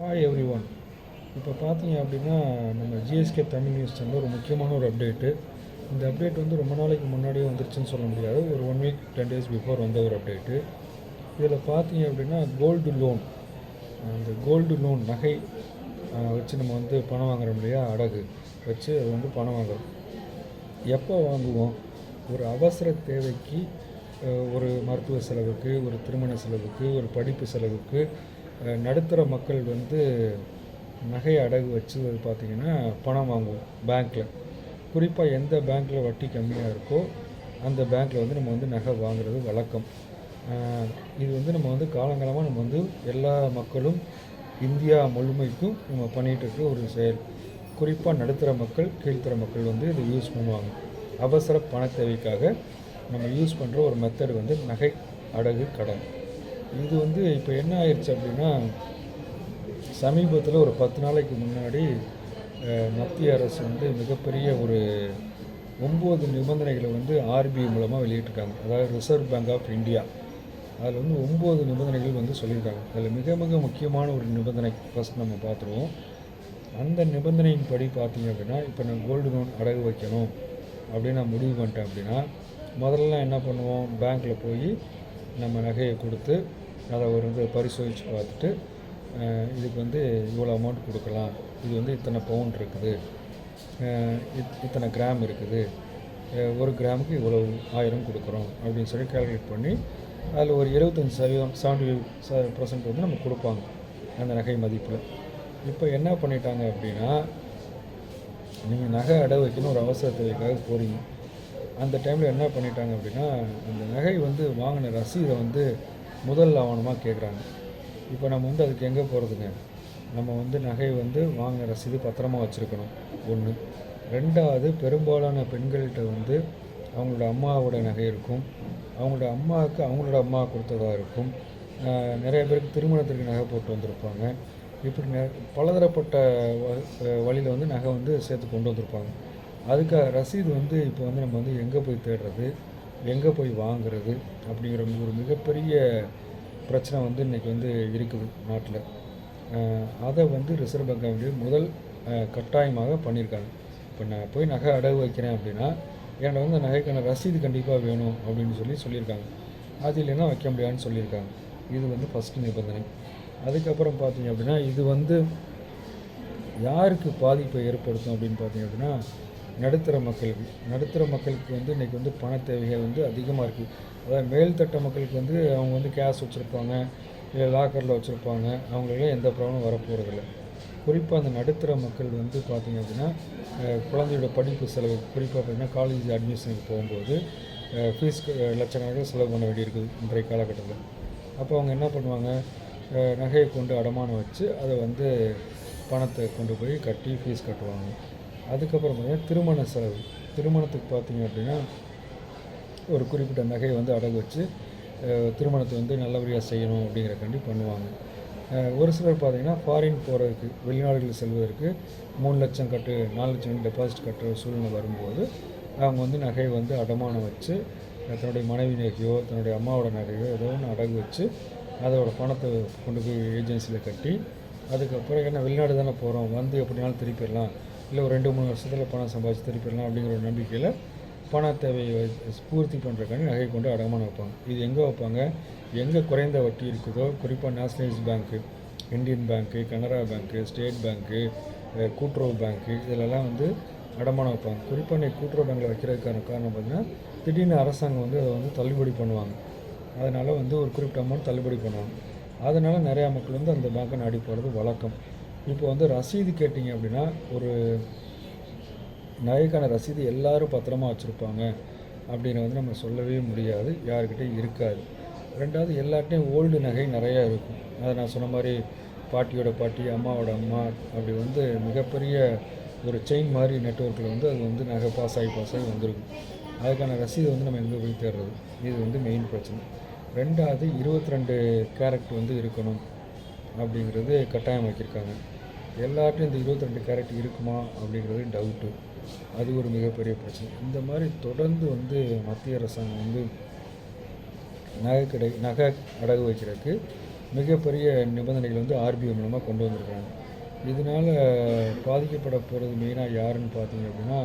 Hi every one இப்போ பார்த்தீங்க அப்படின்னா நம்ம ஜிஎஸ்கே தமிழ் நியூஸ் சேனல் ஒரு முக்கியமான ஒரு அப்டேட்டு இந்த அப்டேட் வந்து ரொம்ப நாளைக்கு முன்னாடியே வந்துருச்சுன்னு சொல்ல முடியாது. ஒரு one week ten days before வந்த ஒரு அப்டேட்டு இதில் பார்த்தீங்க அப்படின்னா கோல்டு லோன் அந்த கோல்டு லோன் நகை வச்சு நம்ம வந்து பணம் வாங்குறோம் இல்லையா? அடகு. வச்சு அது வந்து பணம் வாங்குறோம். எப்போ வாங்குவோம்? ஒரு அவசர தேவைக்கு ஒரு மருத்துவ செலவுக்கு ஒரு திருமண செலவுக்கு ஒரு படிப்பு செலவுக்கு நடுத்தர மக்கள் வந்து நகை அடகு வச்சு பார்த்திங்கன்னா பணம் வாங்குவோம் பேங்க்கில் குறிப்பாக எந்த பேங்க்கில் வட்டி கம்மியாக இருக்கோ அந்த பேங்க்கில் வந்து நம்ம வந்து நகை வாங்குறது வழக்கம். இது வந்து நம்ம வந்து காலங்காலமாக நம்ம வந்து எல்லா மக்களும் இந்தியா முழுமைக்கும் நம்ம பண்ணிகிட்டு இருக்க ஒரு செயல். குறிப்பாக நடுத்தர மக்கள் கீழ்த்தர மக்கள் வந்து இதை யூஸ் பண்ணுவாங்க. அவசர பண தேவைக்காக நம்ம யூஸ் பண்ணுற ஒரு மெத்தடு வந்து நகை அடகு கடன். இது வந்து இப்போ என்ன ஆயிடுச்சு அப்படின்னா சமீபத்தில் ஒரு பத்து நாளைக்கு முன்னாடி மத்திய அரசு வந்து மிகப்பெரிய ஒரு ஒம்பது நிபந்தனைகளை வந்து ஆர்பிஐ மூலமாக வெளியிட்டிருக்காங்க. அதாவது ரிசர்வ் பேங்க் ஆஃப் இந்தியா அதில் வந்து ஒம்பது நிபந்தனைகள் வந்து சொல்லியிருக்காங்க. அதில் மிக மிக முக்கியமான ஒரு நிபந்தனை ஃபஸ்ட் நம்ம பார்த்துருவோம். அந்த நிபந்தனையின்படி பார்த்தீங்க அப்படின்னா இப்போ நான் கோல்டு லோன் அடகு வைக்கணும் அப்படின்னு நான் முடிவு பண்ணிட்டேன் அப்படின்னா முதல்ல என்ன பண்ணுவோம்? பேங்க்கில் போய் நம்ம நகையை கொடுத்து அதை ஒரு வந்து பரிசோதித்து பார்த்துட்டு இதுக்கு வந்து இவ்வளோ அமௌண்ட் கொடுக்கலாம். இது வந்து இத்தனை பவுண்ட் இருக்குது. இத்- இத்தனை கிராம் இருக்குது. ஒரு கிராமுக்கு இவ்வளோ ஆயிரம் கொடுக்குறோம் அப்படின்னு சொல்லி கேல்குலேட் பண்ணி அதில் ஒரு இருபத்தஞ்சி சதவீதம் செவன்டி பர்சன்ட் வந்து நம்ம கொடுப்பாங்க அந்த நகை மதிப்பில். இப்போ என்ன பண்ணிட்டாங்க அப்படின்னா நீங்கள் நகை அடை வைக்கணும் ஒரு அவசர தேவைக்காக போகிறீங்க அந்த டைமில் என்ன பண்ணிட்டாங்க அப்படின்னா அந்த நகை வந்து வாங்கின ரசீதை வந்து முதல் ஆவணமாக கேட்குறாங்க இப்போ நம்ம வந்து அதுக்கு எங்கே போகிறதுங்க நம்ம வந்து நகை வந்து வாங்கின ரசீது பத்திரமா வச்சுருக்கணும். ஒன்று ரெண்டாவது பெரும்பாலான பெண்கள்கிட்ட வந்து அவங்களோட அம்மாவோட நகை இருக்கும். அவங்களோட அம்மாவுக்கு அவங்களோட அம்மா கொடுத்ததாக இருக்கும். நிறைய பேருக்கு திருமணத்திற்கு நகை போட்டு வந்திருப்பாங்க. இப்படி நெ பலதரப்பட்ட வழியில் வந்து நகை வந்து சேர்த்து கொண்டு வந்திருப்பாங்க. அதுக்காக ரசீது வந்து இப்போ வந்து நம்ம வந்து எங்கே போய் தேடுறது எங்கே போய் வாங்குறது அப்படிங்கிற ஒரு மிகப்பெரிய பிரச்சனை வந்து இன்றைக்கி வந்து இருக்குது நாட்டில். அதை வந்து ரிசர்வ் பேங்க் ஆஃப் இந்தியா முதல் கட்டாயமாக பண்ணியிருக்காங்க. இப்போ நான் போய் நகை அடகு வைக்கிறேன் அப்படின்னா என்னோட வந்து நகைக்கான ரசீது கண்டிப்பாக வேணும் அப்படின்னு சொல்லி சொல்லியிருக்காங்க. அது இல்லைன்னா வைக்க முடியாதுன்னு சொல்லியிருக்காங்க. இது வந்து ஃபஸ்ட்டு நிபந்தனை. அதுக்கப்புறம் பார்த்தீங்க அப்படின்னா இது வந்து யாருக்கு பாதிப்பை ஏற்படுத்தும் அப்படின்னு பார்த்தீங்க அப்படின்னா நடுத்தர மக்களுக்கு நடுத்தர மக்களுக்கு வந்து இன்றைக்கி வந்து பண தேவைகள் வந்து அதிகமாக இருக்குது அதாவது மேல்தட்ட மக்களுக்கு வந்து அவங்க வந்து கேஷ் வச்சுருப்பாங்க இல்லை லாக்கரில் வச்சுருப்பாங்க. அவங்களுக்கெல்லாம் எந்த ப்ராப்ளமும் வரப்போகிறதில்ல குறிப்பாக அந்த நடுத்தர மக்கள் வந்து பார்த்திங்க அப்படின்னா குழந்தையோட படிப்பு செலவு குறிப்பாக பார்த்திங்கன்னா காலேஜ் அட்மிஷனுக்கு போகும்போது ஃபீஸ் லட்சக்கணக்கில் செலவு பண்ண வேண்டியிருக்குது இன்றைய காலகட்டத்தில். அப்போ அவங்க என்ன பண்ணுவாங்க? நகையை கொண்டு அடமானம் வச்சு அதை வந்து பணத்தை கொண்டு போய் கட்டி ஃபீஸ் கட்டுவாங்க. அதுக்கப்புறம் பார்த்தீங்கன்னா திருமண செலவு. திருமணத்துக்கு பார்த்தீங்க அப்படின்னா ஒரு குறிப்பிட்ட நகையை வந்து அடகு வச்சு திருமணத்தை வந்து நல்லபடியாக செய்யணும் அப்படிங்கிறக்காண்டி பண்ணுவாங்க. ஒரு சிலர் பார்த்தீங்கன்னா ஃபாரின் போகிறதுக்கு வெளிநாடுகள் செல்வதற்கு மூணு லட்சம் கட்டு நாலு லட்சம் டெபாசிட் கட்டுற சூழ்நிலை வரும்போது அவங்க வந்து நகையை வந்து அடமானம் வச்சு தன்னுடைய மனைவி நகையோ தன்னுடைய அம்மாவோட நகையோ ஏதோ ஒன்று அடகு வச்சு அதோடய பணத்தை கொண்டு போய் ஏஜென்சியில் கட்டி அதுக்கப்புறம் என்ன வெளிநாடு தானே போகிறோம் வந்து எப்படினாலும் திருப்பிடலாம் இல்லை ஒரு ரெண்டு மூணு வருஷத்தில் பணம் சம்பாதிச்சு திருப்பிடலாம் அப்படிங்கிற ஒரு நம்பிக்கையில் பண தேவையை பூர்த்தி பண்ணுறக்காண்டி நகை கொண்டு அடமானம் வைப்பாங்க. இது எங்கே வைப்பாங்க? எங்கே குறைந்த வட்டி இருக்குதோ குறிப்பாக nationalise bank Indian bank Canara bank state bank கூட்டுறவு பேங்க்கு இதிலெல்லாம் வந்து அடமானம் வைப்பாங்க. குறிப்பாக இன்னைக்கு கூட்டுறவு பேங்கில் வைக்கிறதுக்கான காரணம் பார்த்தீங்கன்னா திடீர்னு அரசாங்கம் வந்து அதை வந்து தள்ளுபடி பண்ணுவாங்க. அதனால் வந்து ஒரு குறிப்பிட்ட அமௌண்ட் தள்ளுபடி பண்ணுவாங்க. அதனால் நிறையா மக்கள் வந்து அந்த பேங்க்கை நாடி போகிறது வழக்கம். இப்போ வந்து ரசீது கேட்டிங்க அப்படின்னா ஒரு நகைக்கான ரசீது எல்லாரும் பத்திரமா வச்சுருப்பாங்க அப்படின்னு வந்து நம்ம சொல்லவே முடியாது யாருக்கிட்டேயும் இருக்காது. ரெண்டாவது எல்லார்ட்டையும் ஓல்டு நகை நிறையா இருக்கும். அதை நான் சொன்ன மாதிரி பாட்டியோட பாட்டி அம்மாவோட அம்மா அப்படி வந்து மிகப்பெரிய ஒரு செயின் மாதிரி நெட்ஒர்க்கில் வந்து அது வந்து நகை பாஸ் ஆகி பாஸ் ஆகி வந்திருக்கும். அதுக்கான ரசீது வந்து நம்ம எங்கே போய் தேடுறது? இது வந்து மெயின் பிரச்சனை. ரெண்டாவது இருபத்தி ரெண்டு கேரட் வந்து இருக்கணும் அப்படிங்கிறது கட்டாயம் எல்லார்ட்டும் இந்த இருபத்தி ரெண்டு கேரட் இருக்குமா அப்படிங்கிறது டவுட்டு அது ஒரு மிகப்பெரிய பிரச்சனை. இந்த மாதிரி தொடர்ந்து வந்து மத்திய அரசாங்கம் வந்து நகை கடை நகை அடகு வைக்கிறதுக்கு மிகப்பெரிய நிபந்தனைகள் வந்து ஆர்பிஐ மூலமாக கொண்டு வந்திருக்காங்க. இதனால் பாதிக்கப்பட போகிறது மெயினாக யாருன்னு பார்த்தீங்க அப்படின்னா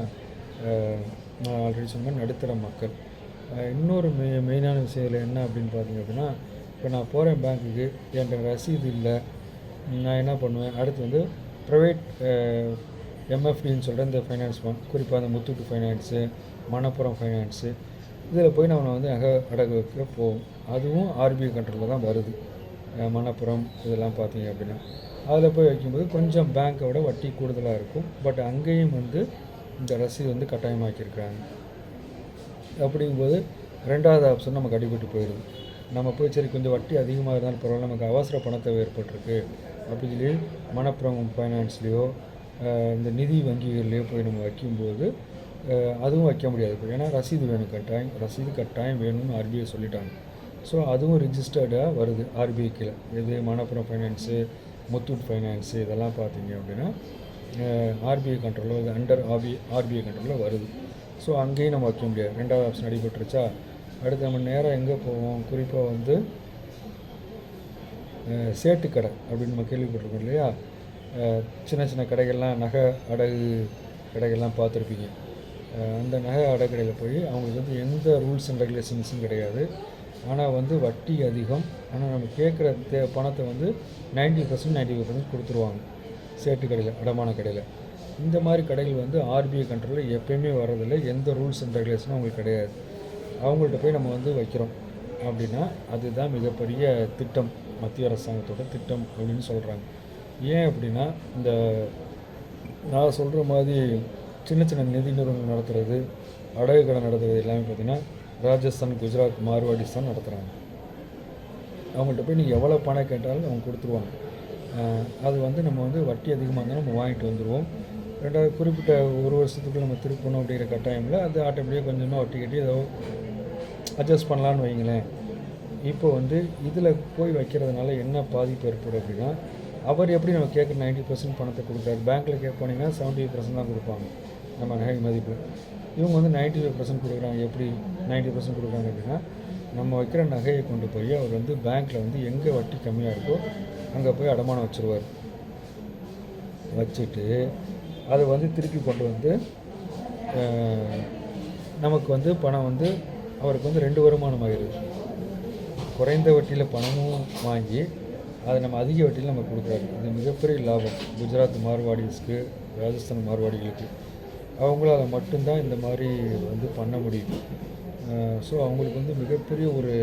நான் ஆல்ரெடி சொன்ன நடுத்தர மக்கள். இன்னொரு மெ மெயினான விஷயம் என்ன அப்படின்னு பார்த்தீங்க அப்படின்னா இப்போ நான் போகிறேன் பேங்க்குக்கு என்கிட்ட ரசீது இல்லை. நான் என்ன பண்ணுவேன்? அடுத்து வந்து ப்ரைவேட் எம்எஃப்டின்னு uh, சொல்கிற இந்த ஃபைனான்ஸ் ஃபண்ட் குறிப்பாக அந்த முத்தூட்டு ஃபைனான்ஸு மணப்புரம் ஃபைனான்ஸு இதில் போய் நம்ம வந்து நகை அடகு வைக்க போவோம் அதுவும் ஆர்பிஐ கண்ட்ரோலில் தான் வருது. மணப்புறம் மணப்புரம் இதெல்லாம் பார்த்தீங்க அப்படின்னா. அதில் போய் வைக்கும்போது கொஞ்சம் பேங்க்கை விட வட்டி கூடுதலாக இருக்கும். பட் அங்கேயும் வந்து இந்த ரசீது வந்து கட்டாயமாக்கியிருக்கிறாங்க. அப்படிங்கும்போது ரெண்டாவது ஆப்ஷன் நமக்கு அடிபட்டு போயிடுது. நம்ம போய் சரி கொஞ்சம் வட்டி அதிகமாக இருந்தாலும் பரவாயில்ல நமக்கு அவசர பணத்தை ஏற்பட்டிருக்கு. அப்படி சொல்லி மணப்புறம் ஃபைனான்ஸ்லேயோ இந்த நிதி வங்கிகள்லேயோ போய் நம்ம வைக்கும்போது அதுவும் வைக்க முடியாது. இப்போ ஏன்னா ரசீது வேணும் கட்டாயம் ரசீது கட்டாயம் வேணும்னு ஆர்பிஐ சொல்லிட்டாங்க. ஸோ அதுவும் ரிஜிஸ்டர்டாக வருது ஆர்பிஐ கீழே. இது மணப்புரம் ஃபைனான்ஸு முத்தூட் ஃபைனான்ஸு இதெல்லாம் பார்த்தீங்க அப்படின்னா ஆர்பிஐ கண்ட்ரோலில் இது அண்டர் ஆர்பி ஆர்பிஐ கண்ட்ரோலில் வருது. ஸோ அங்கேயும் நம்ம வைக்க முடியாது. ரெண்டாவது ஆப்ஷன் அடிபட்டுருச்சா? அடுத்து நம்ம நேராக எங்கே போவோம்? குறிப்பாக வந்து சேட்டு கடை அப்படின்னு நம்ம கேள்விப்பட்டிருக்கோம் இல்லையா? சின்ன சின்ன கடைகள்லாம் நகை அடகு கடைகள்லாம் பார்த்துருப்பீங்க. அந்த நகை அடகு கடையில் போய் அவங்களுக்கு வந்து எந்த ரூல்ஸ் அண்ட் ரெகுலேஷன்ஸும் கிடையாது. ஆனால் வந்து வட்டி அதிகம். ஆனால் நம்ம கேட்குற தே பணத்தை வந்து ninety percent ninety five percent கொடுத்துருவாங்க சேட்டு கடையில் அடமான கடையில். இந்த மாதிரி கடைகள் வந்து ஆர்பிஐ கண்ட்ரோலில் எப்பயுமே வர்றதில்லை. எந்த ரூல்ஸ் அண்ட் ரெகுலேஷனும் அவங்களுக்கு கிடையாது. அவங்கள்ட்ட போய் நம்ம வந்து வைக்கிறோம் அப்படின்னா அதுதான் மிகப்பெரிய திட்டம். மத்திய அரசாங்கத்தோட திட்டம் அப்படின்னு சொல்கிறாங்க ஏன் அப்படின்னா இந்த நான் சொல்கிற மாதிரி சின்ன சின்ன நிதி நிறுவனம் நடத்துகிறது அடகு கடை நடத்துகிறது எல்லாமே பார்த்திங்கன்னா ராஜஸ்தான் குஜராத் மார்வாடிஸ் தான் நடத்துகிறாங்க அவங்கள்ட்ட போய் நீங்கள் எவ்வளோ பணம் கேட்டாலும் அவங்க கொடுத்துருவாங்க. அது வந்து நம்ம வந்து வட்டி அதிகமாக இருந்தாலும் நம்ம வாங்கிட்டு வந்துடுவோம் ரெண்டாவது குறிப்பிட்ட ஒரு வருஷத்துக்குள்ள நம்ம திருப்பணும் அப்படிங்கிற கட்டாயமில் அது ஆட்டோமேட்டிக்காக கொஞ்சமாக வட்டி கட்டி ஏதோ அட்ஜஸ்ட் பண்ணலான்னு வைங்களேன். இப்போ வந்து இதில் போய் வைக்கிறதுனால என்ன பாதிப்பு ஏற்படும் அப்படின்னா அவர் எப்படி நம்ம கேட்குற நைன்ட்டி பர்சன்ட் பணத்தை கொடுக்குறாரு பேங்க்கில் கேட்க போனீங்கன்னா செவன்ட்டி பர்சன்ட் தான் கொடுப்பாங்க. நம்ம நகை மதிப்பு. இவங்க வந்து நைன்ட்டி ஃபைவ் பர்சன்ட் கொடுக்குறாங்க. எப்படி நைன்ட்டி பர்சன்ட் கொடுக்குறாங்க அப்படின்னா நம்ம வைக்கிற நகையை கொண்டு போய் அவர் வந்து பேங்க்கில் வந்து எங்கே வட்டி கம்மியாக இருக்கோ அங்கே போய் அடமானம் வச்சுருவார். வச்சுட்டு அதை வந்து திருப்பி கொண்டு வந்து நமக்கு வந்து பணம் வந்து அவருக்கு வந்து ரெண்டு வருமானம் ஆகிடுது குறைந்த வட்டியில் பணமும் வாங்கி அதை நம்ம அதிக வட்டியில் நம்ம கொடுக்குறாரு இது மிகப்பெரிய லாபம். குஜராத் மார்வாடிஸ்க்கு ராஜஸ்தான் மார்வாடிகளுக்கு. அதை மட்டும்தான் இந்த மாதிரி வந்து பண்ண முடியும். ஸோ அவங்களுக்கு வந்து மிகப்பெரிய ஒரு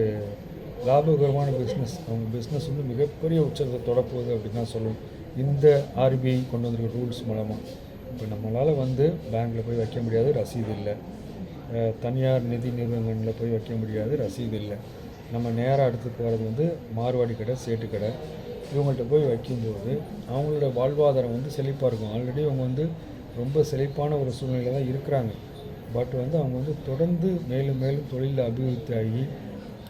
லாபகரமான பிஸ்னஸ் அவங்க பிஸ்னஸ் வந்து மிகப்பெரிய உச்சத்தை தொடப்போகுது அப்படின்னு தான் சொல்லணும். இந்த ஆர்பிஐ கொண்டு வந்திருக்க ரூல்ஸ் மூலமாக இப்போ நம்மளால் வந்து பேங்க்கில் போய் வைக்க முடியாது ரசீது இல்லை. தனியார் நிதி நிறுவனங்களில் போய் வைக்க முடியாது ரசீது இல்லை. நம்ம நேராக எடுத்து போகிறது வந்து மார்வாடி கடை சேட்டு கடை. இவங்கள்ட்ட போய் வைக்கும்போது அவங்களோட வாழ்வாதாரம் வந்து செழிப்பாக இருக்கும். ஆல்ரெடி அவங்க வந்து ரொம்ப செழிப்பான ஒரு சூழ்நிலையில் தான் இருக்கிறாங்க. பட் வந்து அவங்க வந்து தொடர்ந்து மேலும் மேலும் தொழிலில் அபிவிருத்தி ஆகி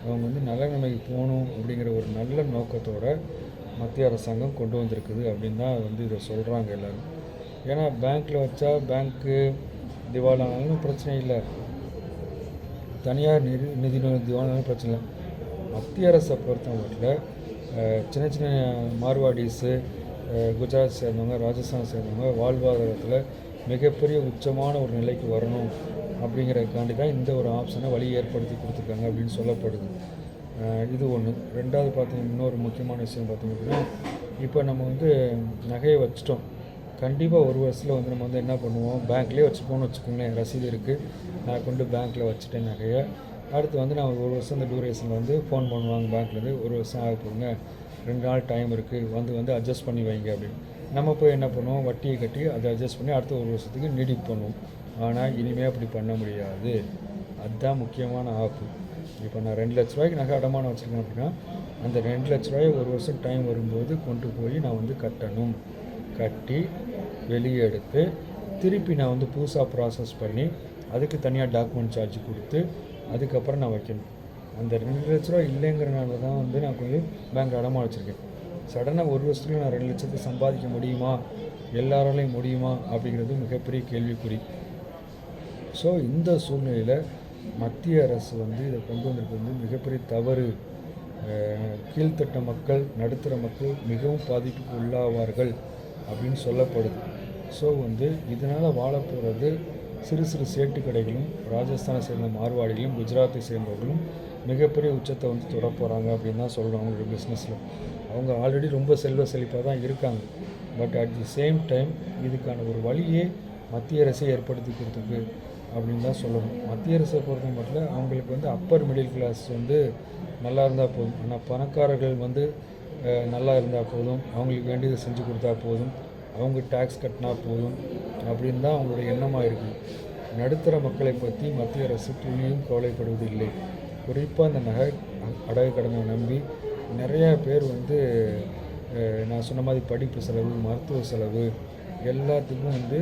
அவங்க வந்து நல்ல நிலைமைக்கு போகணும் அப்படிங்கிற ஒரு நல்ல நோக்கத்தோட மத்திய அரசாங்கம் கொண்டு வந்திருக்குது அப்படின்னு தான் வந்து இதை சொல்கிறாங்க எல்லோரும். ஏன்னா பேங்க்கில் வச்சா பேங்க்கு திவாலானாலும் பிரச்சனை இல்லை. தனியார் நிதி நிதி திவாலானாலும் பிரச்சனை இல்லை. மத்திய அரசை பொறுத்தவரையில் சின்ன சின்ன மார்வாடிஸு குஜராத் சேர்ந்தவங்க ராஜஸ்தான் சேர்ந்தவங்க வாழ்வாதாரத்தில் மிகப்பெரிய உச்சமான ஒரு நிலைக்கு வரணும் அப்படிங்கிறதுக்காண்டி தான் இந்த ஒரு ஆப்ஷனை வழி ஏற்படுத்தி கொடுத்துருக்காங்க அப்படின்னு சொல்லப்படுது. இது ஒன்று ரெண்டாவது பார்த்தீங்கன்னா இன்னொரு முக்கியமான விஷயம் பார்த்தீங்க அப்படின்னா இப்போ நம்ம வந்து நகையை வச்சிட்டோம். கண்டிப்பாக ஒரு வருஷத்தில் வந்து நம்ம வந்து என்ன பண்ணுவோம்? பேங்க்லேயே வச்சுப்போம்னு வச்சுக்கோங்களேன். ரசீது இருக்குது நான் கொண்டு பேங்க்கில் வச்சுட்டேன் நகையை. அடுத்து வந்து நான் ஒரு வருஷம் இந்த டூரேஷனில் வந்து ஃபோன் பண்ணுவாங்க பேங்க்லேருந்து. ஒரு வருஷம் ஆக போகுங்க ரெண்டு நாள் டைம் இருக்குது வந்து வந்து அட்ஜஸ்ட் பண்ணி வைங்க அப்படின்னு. நம்ம போய் என்ன பண்ணுவோம்? வட்டியை கட்டி அதை அட்ஜஸ்ட் பண்ணி அடுத்த ஒரு வருஷத்துக்கு நீடிப்பு பண்ணுவோம். ஆனால் இனிமேல் அப்படி பண்ண முடியாது. அதுதான் முக்கியமான ஆப்பு. இப்போ நான் ரெண்டு லட்ச ரூபாய்க்கு நகை அடமானம் வச்சுருக்கேன் அப்படின்னா அந்த ரெண்டு லட்ச ரூபாய் ஒரு வருஷம் டைம் வரும்போது கொண்டு போய் நான் வந்து கட்டணும். கட்டி வெளியே எடுத்து திருப்பி நான் வந்து புதுசாக ப்ராசஸ் பண்ணி அதுக்கு தனியாக டாக்குமெண்ட் சார்ஜ் கொடுத்து அதுக்கப்புறம் நான் வைக்கணும். அந்த ரெண்டு லட்ச ரூபா இல்லைங்கிறனால தான் வந்து நான் கொஞ்சம் பேங்க் அடமாக வச்சுருக்கேன். சடனாக ஒரு வருஷத்துல நான் ரெண்டு லட்சத்தை சம்பாதிக்க முடியுமா? எல்லாராலையும் முடியுமா? அப்படிங்கிறது மிகப்பெரிய கேள்விக்குறி. ஸோ இந்த சூழ்நிலையில் மத்திய அரசு வந்து இதை கொண்டு வந்திருக்கு வந்து மிகப்பெரிய தவறு. கீழ்த்தட்ட மக்கள் நடுத்தர மக்கள் மிகவும் பாதிப்புக்கு உள்ளாவார்கள் அப்படின்னு சொல்லப்படுது. ஸோ வந்து இதனால் வாழப்போகிறது சிறு சிறு சேட்டு கடைகளும் ராஜஸ்தானை சேர்ந்த மார்வாடிகளும் குஜராத்தை சேர்ந்தவர்களும் மிகப்பெரிய உச்சத்தை வந்து தொட போகிறாங்க அப்படின்னு தான் சொல்கிறோம் அவங்களோட பிஸ்னஸில் அவங்க ஆல்ரெடி ரொம்ப செல்வ செழிப்பாக தான் இருக்காங்க. But at the same time இதுக்கான ஒரு வழியே மத்திய அரசே ஏற்படுத்தி கொடுத்துருக்கு அப்படின்னு தான் சொல்லணும். மத்திய அரசை பொறுத்த மட்டும் அவங்களுக்கு வந்து அப்பர் மிடில் கிளாஸ் வந்து நல்லா இருந்தால் போதும். ஆனால் பணக்காரர்கள் வந்து நல்லா இருந்தால் போதும். அவங்களுக்கு வேண்டியதை செஞ்சு கொடுத்தா போதும். அவங்க டேக்ஸ் கட்டினா போதும் அப்படின்னு தான் அவங்களுடைய எண்ணமாக இருக்குது நடுத்தர மக்களை பற்றி மத்திய அரசு துளியும் கவலைப்படுவதில்லை. குறிப்பாக அந்த நகை அடகு கடனை நம்பி நிறையா பேர் வந்து நான் சொன்ன மாதிரி படிப்பு செலவு மருத்துவ செலவு எல்லாத்துக்கும் வந்து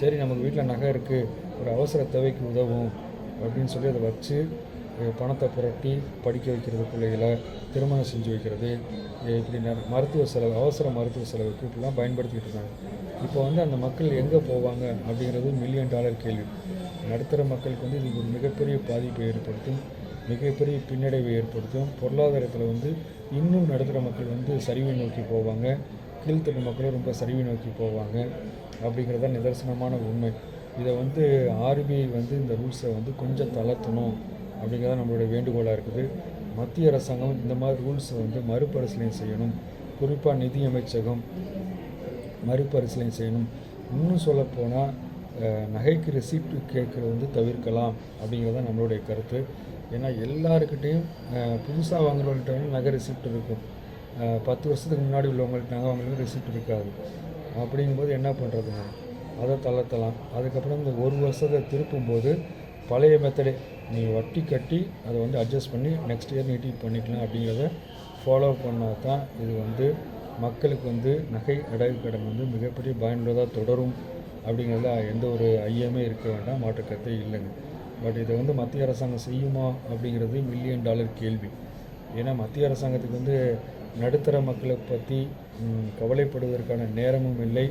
சரி நமக்கு வீட்டில் நகை இருக்குது ஒரு அவசர தேவைக்கு உதவும் அப்படின்னு சொல்லி அதை வச்சு பணத்தை புரட்டி படிக்க வைக்கிறது பிள்ளைகளை திருமணம் செஞ்சு வைக்கிறது இப்படி மருத்துவ செலவு அவசர மருத்துவ செலவுக்கு இப்படிலாம் பயன்படுத்திக்கிட்டு இருக்காங்க. இப்போ வந்து அந்த மக்கள் எங்கே போவாங்க அப்படிங்கிறது மில்லியன் டாலர் கேள்வி. நடுத்தர மக்களுக்கு வந்து இது ஒரு மிகப்பெரிய பாதிப்பை ஏற்படுத்தும் மிகப்பெரிய பின்னடைவை ஏற்படுத்தும். பொருளாதாரத்தில் வந்து இன்னும் நடுத்தர மக்கள் வந்து சரிவை நோக்கி போவாங்க. கீழ்த்தட்டு மக்களும் ரொம்ப சரிவை நோக்கி போவாங்க அப்படிங்கிறது தான் நிதர்சனமான உண்மை. இதை வந்து ஆர்பிஐ வந்து இந்த ரூல்ஸை வந்து கொஞ்சம் தளர்த்தணும். அப்படிங்கிறது நம்மளுடைய வேண்டுகோளாக இருக்குது. மத்திய அரசாங்கம் இந்த மாதிரி ரூல்ஸை வந்து மறுபரிசீலனை செய்யணும். குறிப்பாக நிதி அமைச்சகம் மறுபரிசீலனை செய்யணும். இன்னும் சொல்லப்போனால் நகைக்கு ரெசிப்ட் கேட்குறது வந்து தவிர்க்கலாம் அப்படிங்கிறது தான் நம்மளுடைய கருத்து. ஏன்னா எல்லாருக்கிட்டேயும் புதுசாக வாங்குறவங்கள்ட்ட நகை ரெசிப்ட் இருக்கும். பத்து வருஷத்துக்கு முன்னாடி உள்ளவங்கள்ட்ட நகை வாங்குறவங்க ரெசிப்ட் இருக்காது. அப்படிங்கும்போது என்ன பண்ணுறதுங்க அதை தளர்த்தலாம். அதுக்கப்புறம் இந்த ஒரு வருஷத்தை திருப்பும்போது பழைய மெத்தடே நீங்கள் வட்டி கட்டி அதை வந்து அட்ஜஸ்ட் பண்ணி நெக்ஸ்ட் இயர் நீட்டி பண்ணிக்கலாம் அப்படிங்கிறத ஃபாலோ பண்ணால் தான் இது வந்து மக்களுக்கு வந்து நகை அடகு கடன் வந்து மிகப்பெரிய பயனுள்ளதாக தொடரும் அப்படிங்கிறதுல எந்த ஒரு ஐயமே இருக்க வேண்டாம் மாற்றுக்கத்தே இல்லைங்க. பட் இதை வந்து மத்திய அரசாங்கம் செய்யுமா அப்படிங்கிறது மில்லியன் டாலர் கேள்வி. ஏன்னா மத்திய அரசாங்கத்துக்கு வந்து நடுத்தர மக்களை பற்றி கவலைப்படுவதற்கான நேரமும் இல்லை.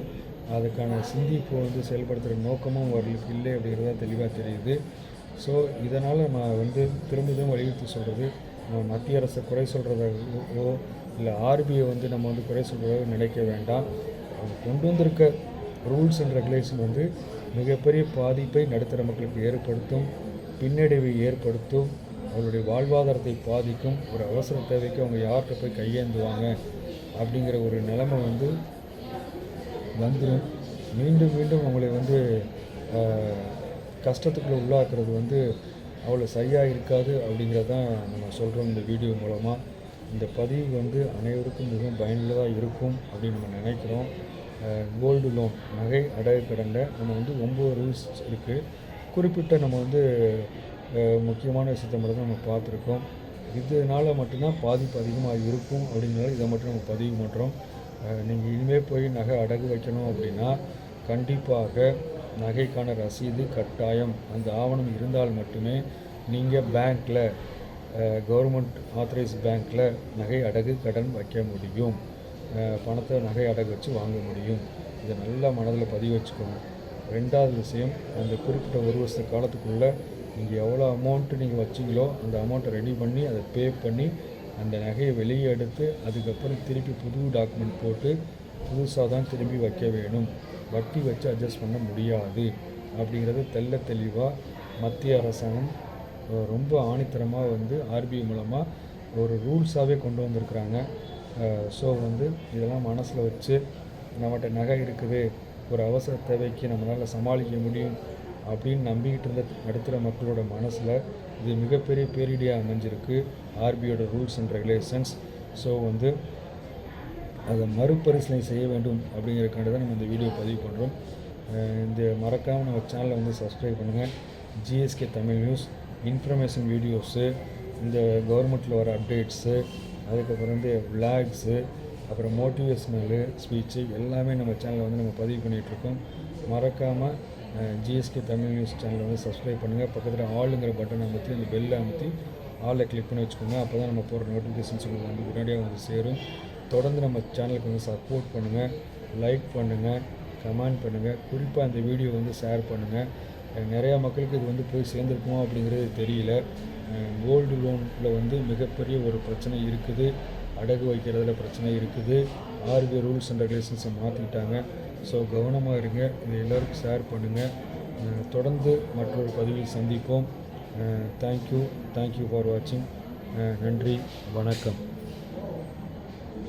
அதுக்கான சிந்திப்பு வந்து செயல்படுத்துகிற நோக்கமும் அவர்களுக்கு இல்லை அப்படிங்கிறது தான் தெளிவாக தெரியுது. ஸோ இதனால் நம்ம வந்து திரும்ப திரும்ப வலியுறுத்தி சொல்கிறது நம்ம மத்திய அரசை குறை சொல்கிறதோ இல்லை ஆர்பிஐ வந்து நம்ம வந்து குறை சொல்கிறதோ நினைக்க வேண்டாம். அவங்க கொண்டு வந்திருக்க ரூல்ஸ் அண்ட் ரெகுலேஷன் வந்து மிகப்பெரிய பாதிப்பை நடுத்தர மக்களுக்கு ஏற்படுத்தும் பின்னடைவை ஏற்படுத்தும் அவருடைய வாழ்வாதாரத்தை பாதிக்கும் ஒரு அவசர தேவைக்கு அவங்க யார்கிட்ட போய் கையேந்துவாங்க அப்படிங்கிற ஒரு நிலைமை வந்து வந்துடும் மீண்டும் மீண்டும் அவங்களை வந்து கஷ்டத்துக்குள்ளே உள்ளாக்குறது வந்து அவ்வளோ சரியாக இருக்காது அப்படிங்கிறதான் நம்ம சொல்கிறோம் இந்த வீடியோ மூலமாக இந்த பதிவு வந்து அனைவருக்கும் மிகவும் பயனுள்ளதாக இருக்கும் அப்படின்னு நம்ம நினைக்கிறோம். கோல்டு லோன் நகை அடகு கடனில் நம்ம வந்து ஒம்பது ரூல்ஸ் இருக்குது குறிப்பிட்ட நம்ம வந்து முக்கியமான விஷயத்தை மட்டும் தான் நம்ம பார்த்துருக்கோம். இதனால மட்டும்தான் பாதிப்பு அதிகமாக இருக்கும் அப்படிங்கிறத இதை மட்டும் நம்ம பதிவு பண்ணுறோம் நீங்கள் இனிமேல் போய் நகை அடகு வைக்கணும் அப்படின்னா கண்டிப்பாக நகைக்கான ரசீது கட்டாயம். அந்த ஆவணம் இருந்தால் மட்டுமே நீங்கள் பேங்க்கில் கவர்மெண்ட் ஆத்தரைஸ் பேங்க்கில் நகை அடகு கடன் வைக்க முடியும். பணத்தை நகை அடகு வச்சு வாங்க முடியும். இதை நல்லா மனதில் பதிவு வச்சுக்கோங்க. ரெண்டாவது விஷயம் அந்த குறிப்பிட்ட ஒரு வருஷ காலத்துக்குள்ளே நீங்கள் எவ்வளோ அமௌண்ட்டு நீங்கள் வச்சிங்களோ அந்த அமௌண்ட்டை ரெடி பண்ணி அதை பே பண்ணி அந்த நகையை வெளியே எடுத்து அதுக்கப்புறம் திருப்பி புது டாக்குமெண்ட் போட்டு புதுசாக தான் திரும்பி வைக்க வேணும். வட்டி வச்சு அட்ஜஸ்ட் பண்ண முடியாது. அப்படிங்கிறது தெள்ள தெளிவாக மத்திய அரசாங்கம் ரொம்ப ஆணித்தரமாக வந்து ஆர்பிஐ மூலமாக ஒரு ரூல்ஸாகவே கொண்டு வந்திருக்கிறாங்க. ஸோ வந்து இதெல்லாம் மனசில் வச்சு நம்மகிட்ட நகை இருக்குது ஒரு அவசர தேவைக்கு நம்மளால் சமாளிக்க முடியும் அப்படின்னு நம்பிக்கிட்டு இருந்த நடுத்தர மக்களோட மனசில் இது மிகப்பெரிய பேரிடியாக அமைஞ்சிருக்கு. ஆர்பிஐயோட ரூல்ஸ் அண்ட் ரெகுலேஷன்ஸ் ஸோ வந்து அதை மறுபரிசீலனை செய்ய வேண்டும் அப்படிங்கிறதுக்காண்டி தான் நம்ம இந்த வீடியோ பதிவு பண்ணுறோம் இந்த மறக்காமல் நம்ம சேனலை வந்து சப்ஸ்கிரைப் பண்ணுங்கள் GSK Tamil news information videos இந்த கவர்மெண்ட்டில் வர அப்டேட்ஸு அதுக்கப்புறம் வந்து விளாக்ஸு அப்புறம் மோட்டிவேஷ்னலு ஸ்பீச்சு எல்லாமே நம்ம சேனலில் வந்து நம்ம பதிவு பண்ணிகிட்ருக்கோம் மறக்காமல் ஜிஎஸ்கே தமிழ் நியூஸ் சேனலை வந்து சப்ஸ்கிரைப் பண்ணுங்கள் பக்கத்தில் ஆளுங்கிற பட்டன் அமுத்தி அந்த பெல்லை அமுத்தி ஆளில் கிளிக் பண்ணி வச்சுக்கோங்க. அப்போ தான் நம்ம போகிற நோட்டிஃபிகேஷன்ஸ் உங்களுக்கு வந்து உடனடியாக வந்து சேரும். தொடர்ந்து நம்ம சேனலுக்கு வந்து சப்போர்ட் பண்ணுங்கள் லைக் பண்ணுங்கள் கமெண்ட் பண்ணுங்கள் குறிப்பாக அந்த வீடியோ வந்து ஷேர் பண்ணுங்கள் நிறையா மக்களுக்கு இது வந்து போய் சேர்ந்துருக்குமா அப்படிங்கிறது தெரியல. கோல்டு லோனில் வந்து மிகப்பெரிய ஒரு பிரச்சனை இருக்குது. அடகு வைக்கிறதுல பிரச்சனை இருக்குது. ஆர்பிஐ ரூல்ஸ் அண்ட் ரெகுலேஷன்ஸை மாற்றிக்கிட்டாங்க ஸோ கவனமாக இருங்க. இதை எல்லோருக்கும் ஷேர் பண்ணுங்கள் தொடர்ந்து மற்றொரு பதிவில் சந்திப்போம். தேங்க்யூ தேங்க்யூ ஃபார் வாட்சிங் நன்றி. வணக்கம்.